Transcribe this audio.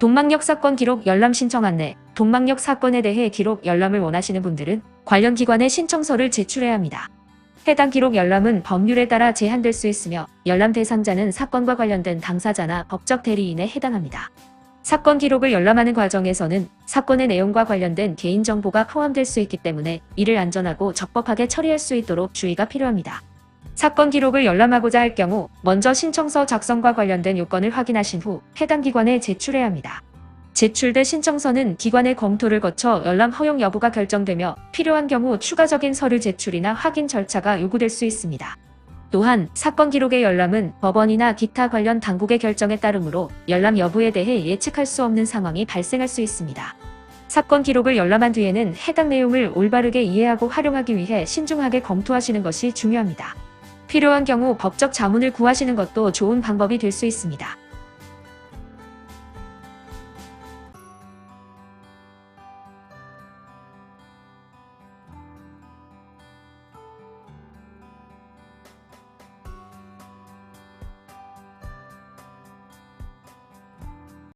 동막역 사건 기록 열람 신청 안내 동막역 사건에 대해 기록 열람을 원하시는 분들은 관련 기관에 신청서를 제출해야 합니다. 해당 기록 열람은 법률에 따라 제한될 수 있으며 열람 대상자는 사건과 관련된 당사자나 법적 대리인에 해당합니다. 사건 기록을 열람하는 과정에서는 사건의 내용과 관련된 개인정보가 포함될 수 있기 때문에 이를 안전하고 적법하게 처리할 수 있도록 주의가 필요합니다. 사건 기록을 열람하고자 할 경우 먼저 신청서 작성과 관련된 요건을 확인하신 후 해당 기관에 제출해야 합니다. 제출된 신청서는 기관의 검토를 거쳐 열람 허용 여부가 결정되며 필요한 경우 추가적인 서류 제출이나 확인 절차가 요구될 수 있습니다. 또한 사건 기록의 열람은 법원이나 기타 관련 당국의 결정에 따르므로 열람 여부에 대해 예측할 수 없는 상황이 발생할 수 있습니다. 사건 기록을 열람한 뒤에는 해당 내용을 올바르게 이해하고 활용하기 위해 신중하게 검토하시는 것이 중요합니다. 필요한 경우 법적 자문을 구하시는 것도 좋은 방법이 될 수 있습니다.